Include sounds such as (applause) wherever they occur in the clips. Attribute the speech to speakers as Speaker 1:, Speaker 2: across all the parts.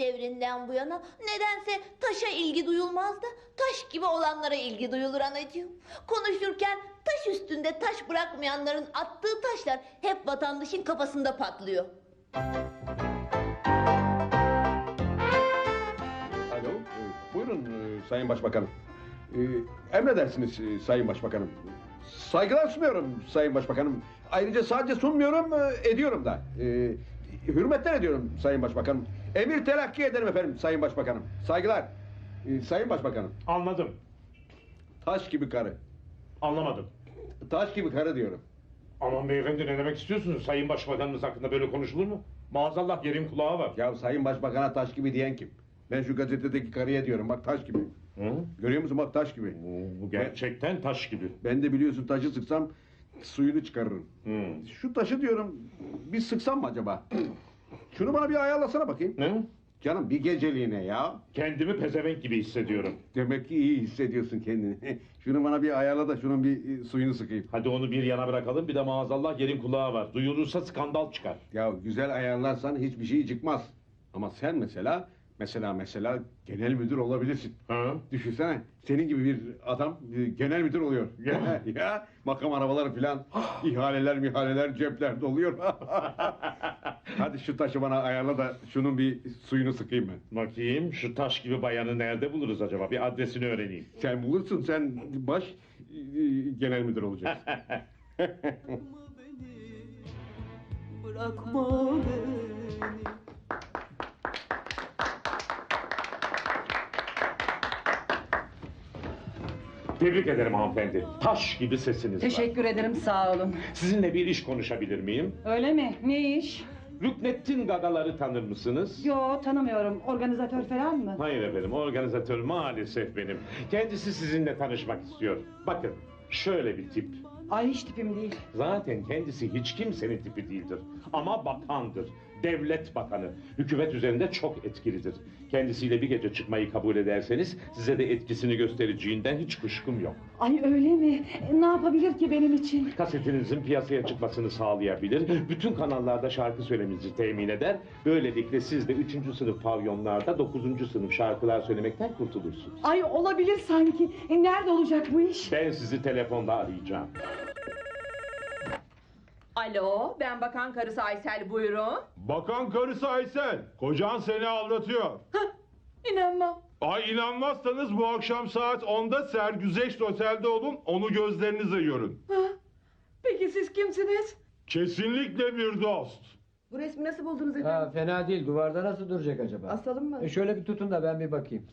Speaker 1: devrinden bu yana nedense taşa ilgi duyulmaz da taş gibi olanlara ilgi duyulur anacığım. Konuşurken taş üstünde taş bırakmayanların attığı taşlar hep vatandaşın kafasında patlıyor.
Speaker 2: Alo, e, buyurun e, Sayın Başbakanım. E, emredersiniz Sayın Başbakanım. Saygılar sunuyorum Sayın Başbakanım. Ayrıca sadece sunmuyorum, ediyorum da. E, hürmetler ediyorum Sayın Başbakanım. Emir telakki ederim efendim Sayın Başbakanım. Saygılar. E, Sayın Başbakanım,
Speaker 3: Anladım.
Speaker 2: taş gibi karı.
Speaker 3: Anlamadım.
Speaker 2: Taş gibi karı diyorum.
Speaker 3: Aman beyefendi ne demek istiyorsunuz? Sayın Başbakanımız hakkında böyle konuşulur mu? Maazallah yerin kulağı var.
Speaker 2: Ya Sayın Başbakan'a taş gibi diyen kim? Ben şu gazetedeki karıya diyorum bak taş gibi.
Speaker 3: Hı?
Speaker 2: Görüyor musun bak taş gibi.
Speaker 3: Bu, bu gerçekten taş gibi.
Speaker 2: Ben de biliyorsun taşı sıksam suyunu çıkarırım.
Speaker 3: Hı.
Speaker 2: Şu taşı diyorum bir sıksam mı acaba? Şunu bana bir ayarlasana bakayım.
Speaker 3: Ne?
Speaker 2: Canım bir geceliğine ya.
Speaker 3: Kendimi pezevenk gibi hissediyorum.
Speaker 2: Demek ki iyi hissediyorsun kendini. (laughs) Şunu bana bir ayarla da şunun bir e, suyunu sıkayım.
Speaker 3: Hadi onu bir yana bırakalım. Bir de maazallah yerin kulağı var. Duyulursa skandal çıkar.
Speaker 2: Ya güzel ayarlarsan hiçbir şey çıkmaz. Ama sen mesela, mesela mesela genel müdür olabilirsin.
Speaker 3: Ha?
Speaker 2: Düşünsene senin gibi bir adam e, genel müdür oluyor. (laughs) Ya, ya makam arabaları filan, ihaleler mihaleler cepler doluyor. (laughs) Hadi şu taşı bana ayarla da şunun bir suyunu sıkayım ben.
Speaker 3: Bakayım şu taş gibi bayanı nerede buluruz acaba? Bir adresini öğreneyim.
Speaker 2: Sen bulursun sen baş e, genel müdür olacaksın. (laughs)
Speaker 4: Bırakma beni
Speaker 3: Tebrik ederim hanımefendi. Taş gibi sesiniz var.
Speaker 5: Teşekkür ederim sağ olun.
Speaker 3: Sizinle bir iş konuşabilir miyim?
Speaker 5: Öyle mi? Ne iş?
Speaker 3: Rüknettin Gagaları tanır mısınız?
Speaker 5: Yo tanımıyorum. Organizatör falan mı?
Speaker 3: Hayır efendim, organizatör maalesef benim. Kendisi sizinle tanışmak istiyor. Bakın, şöyle bir tip.
Speaker 5: Ay hiç tipim değil.
Speaker 3: Zaten kendisi hiç kimsenin tipi değildir. Ama bakandır. Devlet bakanı. Hükümet üzerinde çok etkilidir. Kendisiyle bir gece çıkmayı kabul ederseniz size de etkisini göstereceğinden hiç kuşkum yok.
Speaker 5: Ay öyle mi? E, Ne yapabilir ki benim için?
Speaker 3: Kasetinizin piyasaya çıkmasını sağlayabilir. Bütün kanallarda şarkı söylemenizi temin eder. Böylelikle siz de 3. sınıf pavyonlarda 9. sınıf şarkılar söylemekten kurtulursunuz.
Speaker 5: Ay olabilir sanki. E, nerede olacak bu iş?
Speaker 3: Ben sizi telefonda arayacağım.
Speaker 6: Alo, ben bakan karısı Aysel buyurun.
Speaker 7: Bakan karısı Aysel, kocan seni aldatıyor.
Speaker 6: İnanmam.
Speaker 7: Ay inanmazsanız bu akşam saat 10'da Sergüzeşt Otel'de olun, onu gözlerinize görün.
Speaker 6: Peki siz kimsiniz?
Speaker 7: Kesinlikle bir dost.
Speaker 6: Bu resmi nasıl buldunuz efendim?
Speaker 8: Ha, fena değil. Duvarda nasıl duracak acaba?
Speaker 6: Asalım mı?
Speaker 8: E, şöyle bir tutun da ben bir bakayım.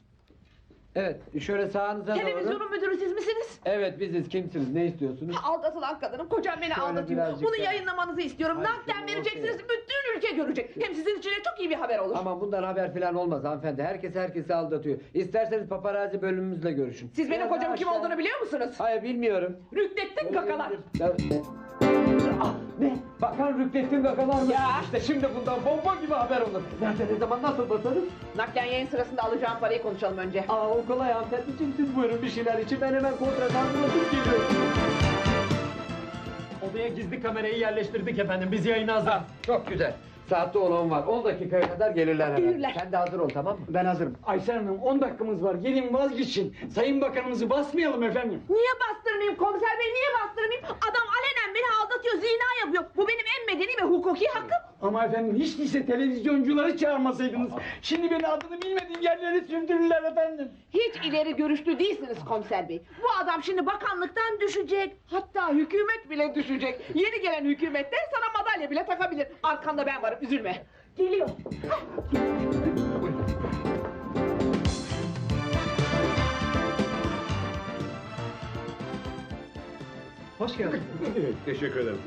Speaker 8: Evet, şöyle sağınıza doğru.
Speaker 6: Televizyonun müdürü siz misiniz?
Speaker 8: Evet, biziz. Kimsiniz? Ne istiyorsunuz?
Speaker 6: Aldatılan kadınım, kocam beni
Speaker 8: Şöyle
Speaker 6: aldatıyor.
Speaker 8: birazcık
Speaker 6: Bunu
Speaker 8: daha.
Speaker 6: yayınlamanızı istiyorum.
Speaker 8: Hadi
Speaker 6: Nakden
Speaker 8: şimdi
Speaker 6: vereceksiniz, bütün ülke görecek. Hem sizin için de çok iyi bir haber olur.
Speaker 8: Aman bundan haber falan olmaz hanımefendi. Herkes herkesi aldatıyor. İsterseniz paparazzi bölümümüzle görüşün.
Speaker 6: Siz benim
Speaker 8: Biraz
Speaker 6: kocamın kim
Speaker 8: aşağı-
Speaker 6: olduğunu biliyor musunuz?
Speaker 8: Hayır, bilmiyorum.
Speaker 6: Rüknettin Gagalar.
Speaker 8: Ya- Ah, ne? Bakan Rüknettin Gagalar mı?
Speaker 6: Ya.
Speaker 8: İşte şimdi bundan bomba gibi haber olur. Nerede, ne zaman, nasıl basarız?
Speaker 6: Nakden yayın sırasında alacağım parayı konuşalım önce.
Speaker 8: Aa o kolay hanımefendiciğim. Siz buyurun bir şeyler için. Ben hemen kontrat hazırlatıp geliyorum.
Speaker 9: Odaya gizli kamerayı yerleştirdik efendim. Biz yayına hazır.
Speaker 8: Çok güzel. Saatte olan var. 10 dakikaya kadar gelirler hemen.
Speaker 6: Gelirler.
Speaker 8: Sen de hazır ol tamam mı?
Speaker 9: Ben hazırım. Aysel Hanım 10 dakikamız var. Gelin vazgeçin. Sayın Bakanımızı basmayalım efendim.
Speaker 6: Niye bastırmayayım komiser bey, niye bastırmayayım? Adam alenen beni aldatıyor, zina yapıyor. Bu benim en ve hukuki hakkım.
Speaker 9: Ama efendim hiç değilse televizyoncuları çağırmasaydınız. Şimdi beni adını bilmediğim yerlere sürdürürler efendim.
Speaker 6: Hiç ileri görüşlü değilsiniz komiser bey. Bu adam şimdi bakanlıktan düşecek. Hatta hükümet bile düşecek. Yeni gelen hükümette sana madalya bile takabilir. Arkanda ben varım üzülme. Geliyor.
Speaker 8: Hoş geldin. (laughs)
Speaker 2: Teşekkür ederim.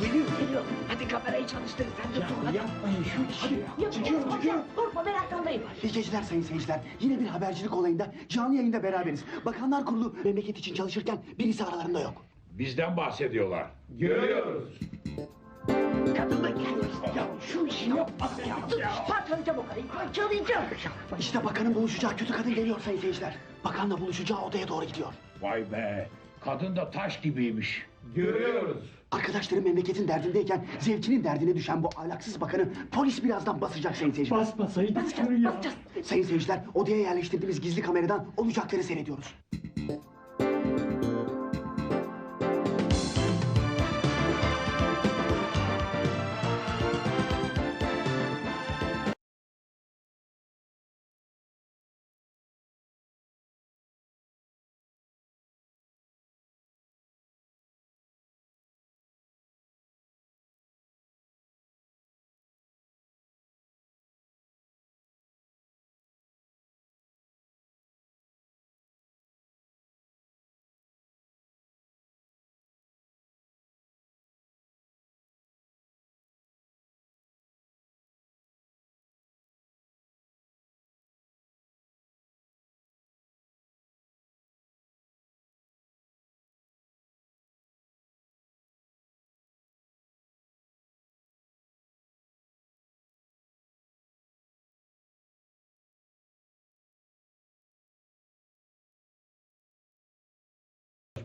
Speaker 6: Geliyor geliyor. Hadi kamerayı çalıştır sen de dur. Hadi.
Speaker 9: Yapmayın şu işi ya.
Speaker 6: Çıkıyorum çıkıyorum. Korkma ben arkandayım.
Speaker 10: İyi geceler sayın seyirciler. Yine bir habercilik olayında canlı yayında beraberiz. Bakanlar Kurulu memleket için çalışırken birisi aralarında yok.
Speaker 7: Bizden bahsediyorlar.
Speaker 6: Kadınla geliyor işte. Ya şu işi yapmasın ya. Dur parçalayacağım o karıyı. Parçalayacağım.
Speaker 10: İşte bakanın buluşacağı kötü kadın geliyor sayın seyirciler. Bakanla buluşacağı odaya doğru gidiyor.
Speaker 11: Vay be, kadın da taş gibiymiş.
Speaker 3: Görüyoruz.
Speaker 8: Arkadaşları memleketin derdindeyken zevkinin derdine düşen bu ahlaksız bakanı polis birazdan basacak sayın seyirciler.
Speaker 9: Basmasaydı tükürür ya.
Speaker 8: Sayın seyirciler odaya yerleştirdiğimiz gizli kameradan olacakları seyrediyoruz.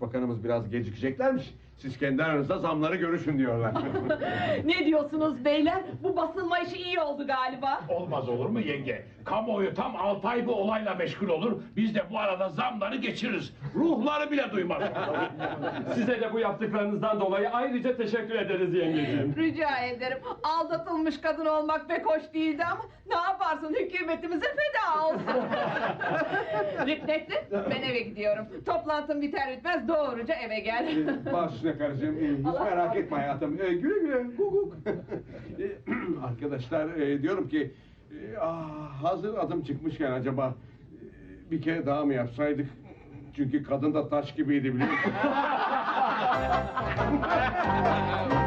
Speaker 2: Başbakanımız biraz gecikeceklermiş. Siz kendi aranızda zamları görüşün diyorlar. (laughs)
Speaker 6: Ne diyorsunuz beyler? Bu basılma işi iyi oldu galiba.
Speaker 4: Olmaz olur mu yenge? Kamuoyu tam 6 ay bu olayla meşgul olur. Biz de bu arada zamları geçiririz. Ruhları bile duymaz. (laughs)
Speaker 9: Size de bu yaptıklarınızdan dolayı ayrıca teşekkür ederiz yengeciğim.
Speaker 6: Rica ederim. Aldatılmış kadın olmak pek hoş değildi ama ne yaparsın hükümetimize feda olsun. (laughs) Rüknettin ben eve gidiyorum. Toplantım biter bitmez doğruca eve gel.
Speaker 2: Baş üstüne karıcığım. Ee, hiç merak etme hayatım. Ee, güle güle. Guk guk. (laughs) Ee, (clears throat) Arkadaşlar e, diyorum ki e, ah, hazır adım çıkmışken acaba e, bir kere daha mı yapsaydık? Çünkü kadın da taş gibiydi biliyor musun? (laughs)